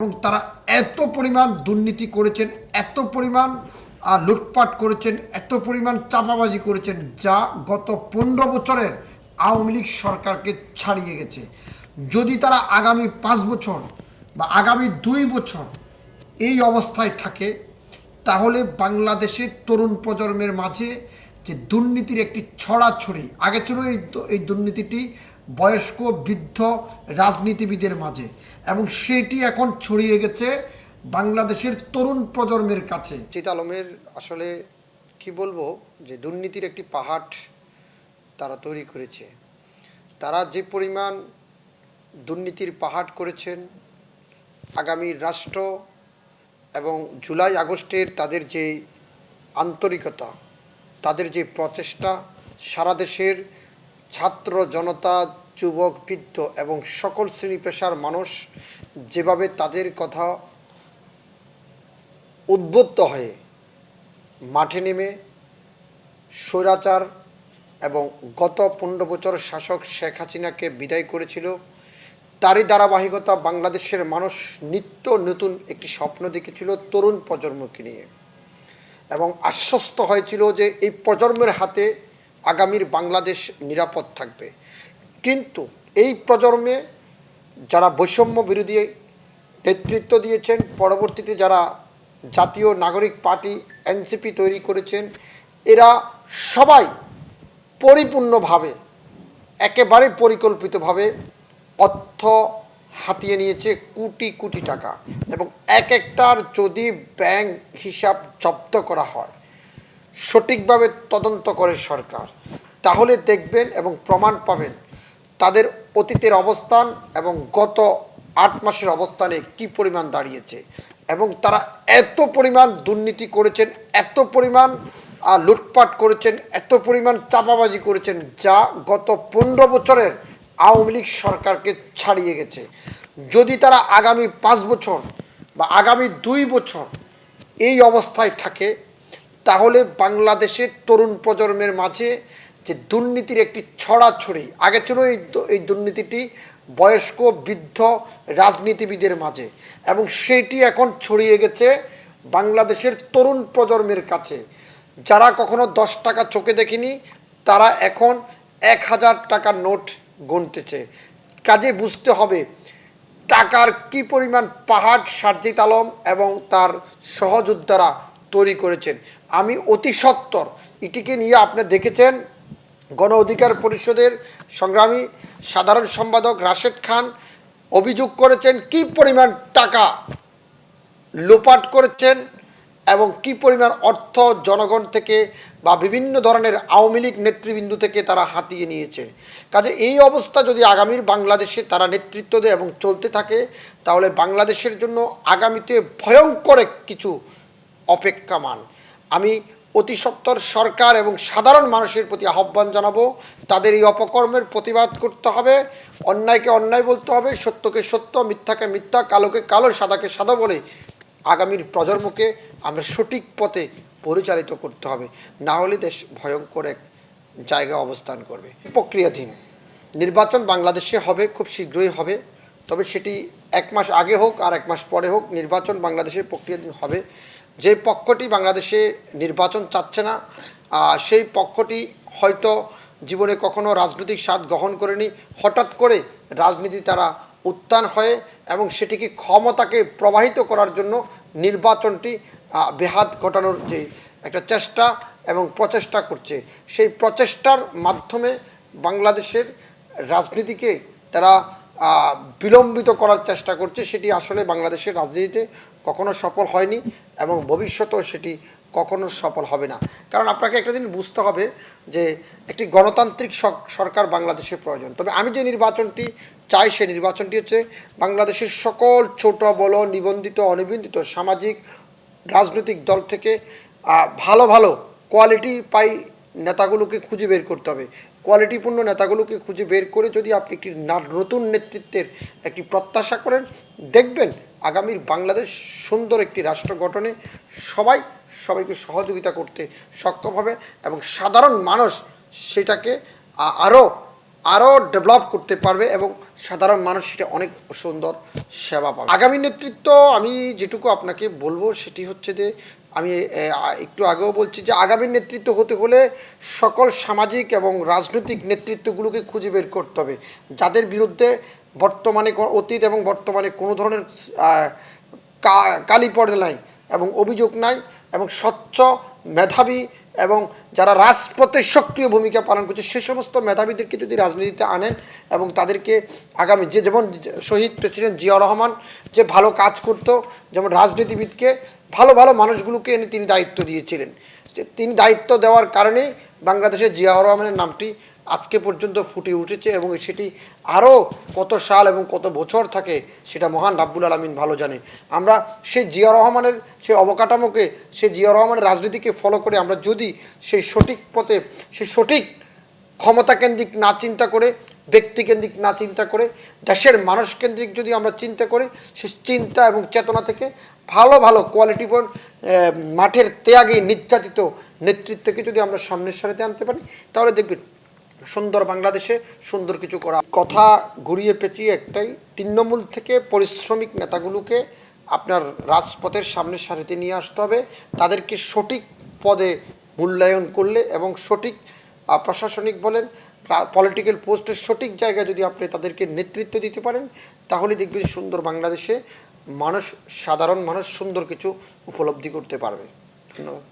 এবং তারা এত পরিমাণ দুর্নীতি করেছেন, এত পরিমাণ লুটপাট করেছেন, এত পরিমাণ চাপাবাজি করেছেন, যা গত পনেরো বছরের আওয়ামী লীগ সরকারকে ছাড়িয়ে গেছে। যদি তারা আগামী পাঁচ বছর বা আগামী দুই বছর এই অবস্থায় থাকে, তাহলে বাংলাদেশের তরুণ প্রজন্মের মাঝে যে দুর্নীতির একটি ছড়াছড়ি। আগে ছিল এই দুর্নীতিটি বয়স্ক, বৃদ্ধ রাজনীতিবিদের মাঝে এবং সেটি এখন ছড়িয়ে গেছে বাংলাদেশের তরুণ প্রজন্মের কাছে। চিত আলমের আসলে কি বলব, যে দুর্নীতির একটি পাহাড় তারা তৈরি করেছে। তারা যে পরিমাণ দুর্নীতির পাহাড় করেছেন, আগামী রাষ্ট্র এবং জুলাই আগস্টের তাদের যে আন্তরিকতা তাদের যে প্রচেষ্টা, সারা দেশের ছাত্র জনতা, যুবক, বৃদ্ধ এবং সকল শ্রেণি পেশার মানুষ যেভাবে তাদের কথা উদ্বুদ্ধ হয়ে মাঠে নেমে স্বৈরাচার এবং গত পনেরো বছর শাসক শেখ হাসিনাকে বিদায় করেছিল, তারই ধারাবাহিকতা বাংলাদেশের মানুষ নিত্য নতুন একটি স্বপ্ন দেখেছিল তরুণ প্রজন্মকে নিয়ে। এবং আশ্বস্ত হয়েছিল যে এই প্রজন্মের হাতে আগামীর বাংলাদেশ নিরাপদ থাকবে। কিন্তু এই প্রজন্মে যারা বৈষম্য বিরোধী নেতৃত্ব দিয়েছেন, পরবর্তীতে যারা জাতীয় নাগরিক পার্টি, এনসিপি তৈরি করেছেন, এরা সবাই পরিপূর্ণভাবে, একেবারে পরিকল্পিতভাবে অর্থ হাতিয়ে নিয়েছে কোটি কোটি টাকা এবং এক একটার যদি ব্যাংক হিসাব জব্দ করা হয়, সঠিকভাবে তদন্ত করে সরকার, তাহলে দেখবেন এবং প্রমাণ পাবেন তাদের অতীতের অবস্থান এবং গত আট মাসের অবস্থানে কি পরিমাণ দাঁড়িয়েছে এবং তারা এত পরিমাণ দুর্নীতি করেছেন, এত পরিমাণ লুটপাট করেছেন, এত পরিমাণ চাপাবাজি করেছেন যা গত পনেরো বছরের আওয়ামী লীগ সরকারকে ছাড়িয়ে গেছে। যদি তারা আগামী পাঁচ বছর বা আগামী দুই বছর এই অবস্থায় থাকে, তাহলে বাংলাদেশের তরুণ প্রজন্মের মাঝে যে দুর্নীতির একটি ছড়াছড়ি, আগে ছিল এই এই দুর্নীতিটি বয়স্ক, বৃদ্ধ রাজনীতিবিদের মাঝে, এবং সেটি এখন ছড়িয়ে গেছে বাংলাদেশের তরুণ প্রজন্মের কাছে। যারা কখনো দশ টাকা চোখে দেখেনি, তারা এখন এক হাজার টাকার নোট গুনতেছে। কাজে বুঝতে হবে টাকার কি পরিমাণ পাহাড় সার্জিত আলম এবং তার সহযোদ্ধারা তৈরি করেছেন। আমি অতি সত্বর এটিকে নিয়ে আপনি দেখেছেন গণ অধিকার পরিষদের সংগ্রামী সাধারণ সম্পাদক রাশেদ খান অভিযোগ করেছেন কি পরিমাণ টাকা লোপাট করেছেন। এবং কি পরিমাণ অর্থ জনগণ থেকে বা বিভিন্ন ধরনের আওয়ামী লীগ নেতৃবৃন্দ থেকে তারা হাতিয়ে নিয়েছে। কাজে এই অবস্থা যদি আগামীর বাংলাদেশে তারা নেতৃত্ব দেয় এবং চলতে থাকে, তাহলে বাংলাদেশের জন্য আগামীতে ভয়ঙ্কর কিছু অপেক্ষামান। আমি অতি সত্বর সরকার এবং সাধারণ মানুষের প্রতি আহ্বান জানাব, তাদের এই অপকর্মের প্রতিবাদ করতে হবে, অন্যায়কে অন্যায় বলতে হবে, সত্যকে সত্য, মিথ্যাকে মিথ্যা, কালোকে কালো, সাদাকে সাদা বলে আগামীর প্রজন্মকে আমরা সঠিক পথে পরিচালিত করতে হবে। না হলে দেশ ভয়ঙ্কর এক জায়গায় অবস্থান করবে। প্রক্রিয়াধীন। নির্বাচন বাংলাদেশে হবে, খুব শীঘ্রই হবে। তবে সেটি এক মাস আগে হোক আর এক মাস পরে হোক নির্বাচন বাংলাদেশে প্রক্রিয়াধীন হবে। যে পক্ষটি বাংলাদেশে নির্বাচন চাচ্ছে না সেই পক্ষটি হয়তো জীবনে কখনো রাজনৈতিক স্বাদ গ্রহণ করেনি। হঠাৎ করে রাজনীতি তারা উত্থান হয়ে এবং সেটিকে ক্ষমতাকে প্রবাহিত করার জন্য নির্বাচনটি বেহাত ঘটানোর যে একটা চেষ্টা এবং প্রচেষ্টা করছে, সেই প্রচেষ্টার মাধ্যমে বাংলাদেশের রাজনীতিকে তারা বিলম্বিত করার চেষ্টা করছে, সেটি আসলে বাংলাদেশের রাজনীতিতে কখনো সফল হয়নি এবং ভবিষ্যতেও সেটি কখনো সফল হবে না। কারণ আপনাকে একটা দিন বুঝতে হবে যে, একটি গণতান্ত্রিক সরকার বাংলাদেশের প্রয়োজন। তবে আমি যে নির্বাচনটি চাই, সেই নির্বাচনটি হচ্ছে বাংলাদেশের সকল ছোট, বড়, নিবন্ধিত, অনিবন্ধিত সামাজিক রাজনৈতিক দল থেকে ভালো ভালো কোয়ালিটি পাই নেতাগুলোকে খুঁজে বের করতে হবে। কোয়ালিটিপূর্ণ নেতাগুলোকে খুঁজে বের করে যদি আপনি একটি নতুন নেতৃত্বের একটি প্রত্যাশা করেন, দেখবেন আগামীর বাংলাদেশ সুন্দর একটি রাষ্ট্র গঠনে সবাই সবাইকে সহযোগিতা করতে সক্ষম হবে এবং সাধারণ মানুষ সেটাকে আরও আরও ডেভেলপ করতে পারবে এবং সাধারণ মানুষ সেটা অনেক সুন্দর সেবা পাবে। আগামী নেতৃত্ব, আমি যেটুকু আপনাকে বলব সেটি হচ্ছে যে, আমি একটু আগেও বলছি যে, আগামী নেতৃত্ব হতে হলে সকল সামাজিক এবং রাজনৈতিক নেতৃত্বগুলোকে খুঁজে বের করতে হবে। যাদের বিরুদ্ধে বর্তমানে অতীত এবং বর্তমানে কোনো ধরনের কালি পড়ে নাই এবং অভিযোগ নাই এবং স্বচ্ছ মেধাবী এবং যারা রাজপথে সক্রিয় ভূমিকা পালন করছে, সে সমস্ত মেধাবীদেরকে যদি রাজনীতিতে আনেন এবং তাদেরকে আগামী যে যেমন শহীদ প্রেসিডেন্ট জিয়া রহমান যে ভালো কাজ করতো, যেমন রাজনীতিবিদকে ভালো ভালো মানুষগুলোকে এনে তিনি দায়িত্ব দিয়েছিলেন। তিনি দায়িত্ব দেওয়ার কারণেই বাংলাদেশের জিয়াউর রহমানের নামটি আজকে পর্যন্ত ফুটে উঠেছে এবং সেটি আরও কত সাল এবং কত বছর থাকে সেটা মহান রাব্বুল আলমিন ভালো জানে। আমরা সেই জিয়া রহমানের সেই অবকাঠামোকে, সেই জিয়া রহমানের রাজনীতিকে ফলো করে আমরা যদি সেই সঠিক পথে, সেই সঠিক ক্ষমতা কেন্দ্রিক না চিন্তা করে, ব্যক্তিকেন্দ্রিক না চিন্তা করে, দেশের মানুষ কেন্দ্রিক যদি আমরা চিন্তা করি সে চিন্তা এবং চেতনা থেকে ভালো ভালো কোয়ালিটিপূর্ণ মাঠের ত্যাগে নির্যাতিত নেতৃত্বকে যদি আমরা সামনের সারিতে আনতে পারি, তাহলে দেখবেন সুন্দর বাংলাদেশে সুন্দর কিছু করা। কথা ঘুরিয়ে পেঁচিয়ে একটাই, তৃণমূল থেকে পরিশ্রমিক নেতাগুলোকে আপনার রাজপথের সামনের সারিতে নিয়ে আসতে হবে। তাদেরকে সঠিক পদে মূল্যায়ন করলে এবং সঠিক প্রশাসনিক বলেন পলিটিক্যাল পোস্টের সঠিক জায়গায় যদি আপনি তাদেরকে নেতৃত্ব দিতে পারেন, তাহলে দেখবেন সুন্দর বাংলাদেশে মানুষ, সাধারণ মানুষ সুন্দর কিছু উপলব্ধি করতে পারবে। ধন্যবাদ।